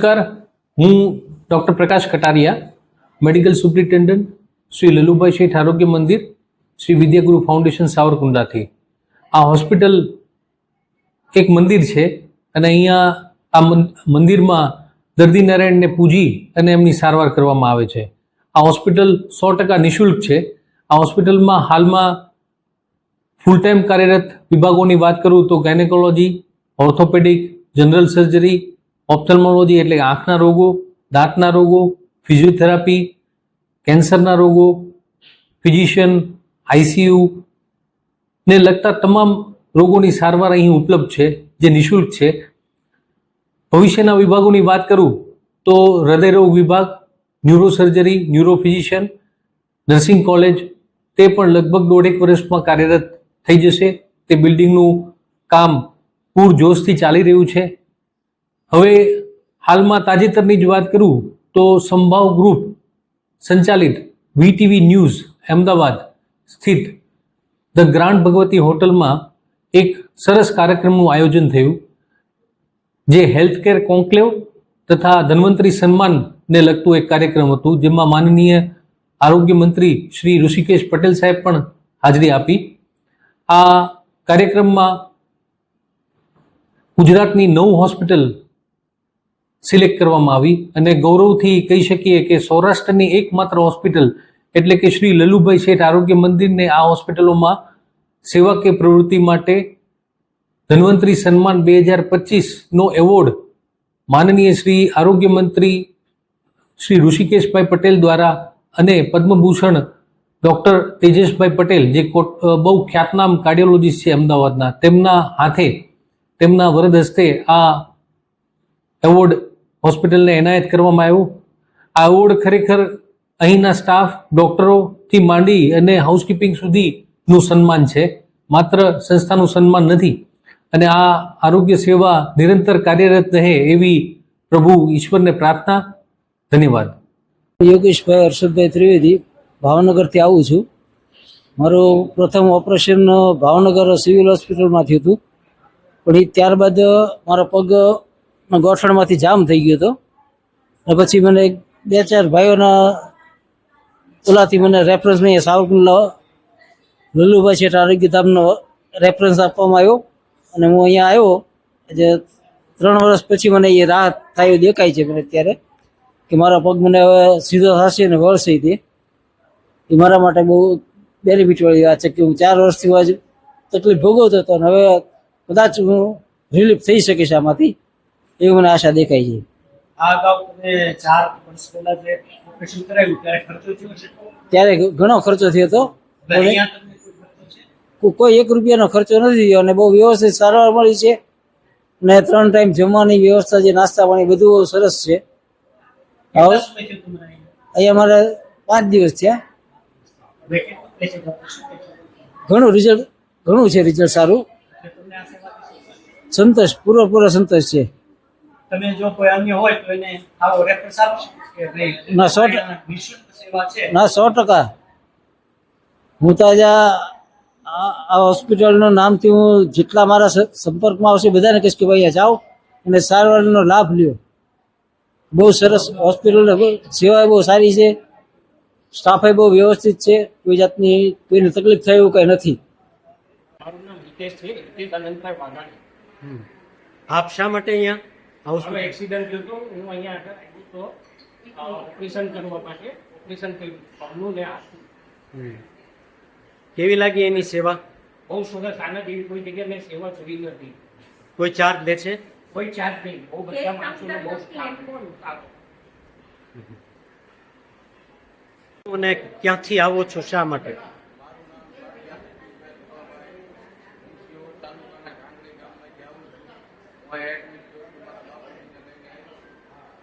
નમસ્કાર. હું doctor Prakash Kataria, medical superintendent Shri Lallubhai Sheth આરોગ્ય મંદિર, શ્રી વિદ્યાગુરુ ફાઉન્ડેશન સાવરકુંડલાથી. આ હોસ્પિટલ એક મંદિર છે અને અહીંયા આ મંદિરમાં દર્દી નારાયણને પૂજી અને એમની સારવાર કરવામાં આવે છે. આ હોસ્પિટલ સો ટકા નિઃશુલ્ક છે. આ હોસ્પિટલમાં હાલમાં ફૂલ ટાઈમ કાર્યરત વિભાગોની વાત કરું તો gynaecology, orthopaedic, general surgery ophthalmology એટલે આંખના રોગો, દાંતના રોગો, ફિઝિયોથેરાપી, કેન્સરના રોગો, ફિઝિશિયન આઈસીયુ ને લગતા તમામ રોગોની સારવાર અહીં ઉપલબ્ધ છે, જે નિઃશુલ્ક છે. ભવિષ્યના વિભાગોની વાત કરું તો હૃદયરોગ વિભાગ, ન્યુરોસર્જરી, ન્યુરોફિઝિશિયન, નર્સિંગ કોલેજ, તે પણ લગભગ દોઢેક વર્ષમાં કાર્યરત થઈ જશે. તે બિલ્ડિંગનું કામ પૂરજોશથી ચાલી રહ્યું છે. હવે હાલમાં તાજેતરની જ વાત કરું તો સંભાવ ગ્રુપ સંચાલિત વીટીવી ન્યૂઝ અમદાવાદ સ્થિત ધ ગ્રાન્ડ ભગવતી હોટલમાં એક સરસ કાર્યક્રમનું આયોજન થયું, જે હેલ્થકેર કોન્ક્લેવ તથા ધન્વંતરી સન્માનને લગતું એક કાર્યક્રમ હતું, જેમાં માનનીય આરોગ્ય મંત્રી શ્રી ઋષિકેશ પટેલ સાહેબ પણ હાજરી આપી. આ કાર્યક્રમમાં ગુજરાતની નવ હોસ્પિટલ સિલેક્ટ કરવામાં આવી અને ગૌરવથી કહી શકીએ કે સૌરાષ્ટ્રની એકમાત્ર હોસ્પિટલ એટલે કે શ્રી લલુભાઈ શેઠ આરોગ્ય મંદિરને આ હોસ્પિટલોમાં સેવાકીય પ્રવૃત્તિ માટે ધન્વંતરી સન્માન બે હજાર પચીસનો એવોર્ડ માનનીય શ્રી આરોગ્ય મંત્રી શ્રી ઋષિકેશભાઈ પટેલ દ્વારા અને પદ્મભૂષણ ડૉક્ટર તેજસભાઈ પટેલ, જે બહુ ખ્યાતનામ કાર્ડિયોલોજીસ્ટ છે અમદાવાદના, તેમના હાથે, તેમના વરદ હસ્તે આ એવોર્ડ હોસ્પિટલને એનાયત કરવામાં આવ્યું. આ એવોર્ડ ખરેખર અહીંના સ્ટાફ, ડૉક્ટરોથી માંડી અને હાઉસકીપિંગ સુધીનું સન્માન છે. માત્ર સંસ્થાનું સન્માન નથી, અને આ આરોગ્ય સેવા નિરંતર કાર્યરત રહે એવી પ્રભુ ઈશ્વરને પ્રાર્થના. ધન્યવાદ. યોગેશભાઈ હર્ષદભાઈ ત્રિવેદી, ભાવનગરથી આવું છું. મારું પ્રથમ ઓપરેશન ભાવનગર સિવિલ હોસ્પિટલમાં થયું હતું. પણ એ ત્યારબાદ મારા પગ ગોઠણમાંથી જામ થઈ ગયો હતો. અને પછી મને બે ચાર ભાઈઓના ઓલાથી મને રેફરન્સ નહીં સાવરકુંડલા લલ્લુભાઈ શેઠ આરોગ્યધામનો રેફરન્સ આપવામાં આવ્યો. અને હું અહીંયા આવ્યો જે ત્રણ વર્ષ પછી મને એ રાહત થાય દેખાય છે મને અત્યારે, કે મારા પગ મને હવે સીધો થશે ને વળશે તે. એ મારા માટે બહુ બેનિફિટવાળી વાત છે કે હું ચાર વર્ષથી તકલીફ ભોગવતો હતો અને હવે કદાચ હું રિલીફ થઈ શકીશ આમાંથી. એવી મને આશા દેખાય છે. આ અગાઉ તમે ચાર વર્ષ પહેલા જે ઓપરેશન કરાવ્યું ત્યારે ખર્ચો થયો છે? ત્યારે ઘણો ખર્ચો થયો હતો. કોઈ એક રૂપિયાનો ખર્ચો નથી થયો અને બહુ વ્યવસ્થિત સારવાર મળી છે. ને ત્રણ ટાઈમ જમવાની વ્યવસ્થા જે નાસ્તા પાણી બધું સરસ છે. અહીંયા? મારે પાંચ દિવસ થયા? ઘણું રિઝલ્ટ ઘણું છે રિઝલ્ટ સારું? સંતોષ પૂરો પૂરો સંતોષ છે. તમે જો કોઈ અન્ય હોય તો એને આવો રેફરન્સ આપશો કે ભાઈ ના, સો. સેવા છે. ના સો ટકા. હું તો આ- આ આ હોસ્પિટલનું નામથી હું જેટલા મારા સંપર્કમાં આવશે બધાને કહીશ કે ભાઈ અહીંયા જાઓ અને સારવારનો લાભ લ્યો. બહુ સરસ હોસ્પિટલ સેવા બહુ સારી છે. સ્ટાફે બહુ વ્યવસ્થિત છે. કોઈ જાતની કોઈને તકલીફ થાય એવું કંઈ નથી. મારું નામ હિતેશ છે હિતેશ આનંદભાઈ વાઘાણી. આપ શા માટે અહીંયા? હવે એક્સિડન્ટ થયું હતું. હું અહીંયા આગળ આવ્યો તો ઓપરેશન કરવા માટે ઓપરેશન કર્યું. પગનું ને હાથનું કેવી લાગી એની સેવા? બહુ સરસ. આના જેવી કોઈ જગ્યાએ મેં સેવા જોઈ નથી. કોઈ ચાર્જ લે છે? કોઈ ચાર્જ નહીં. બહુ બધા માણસોને બહુ સારો અને ક્યાંથી આવો છો? શા માટે?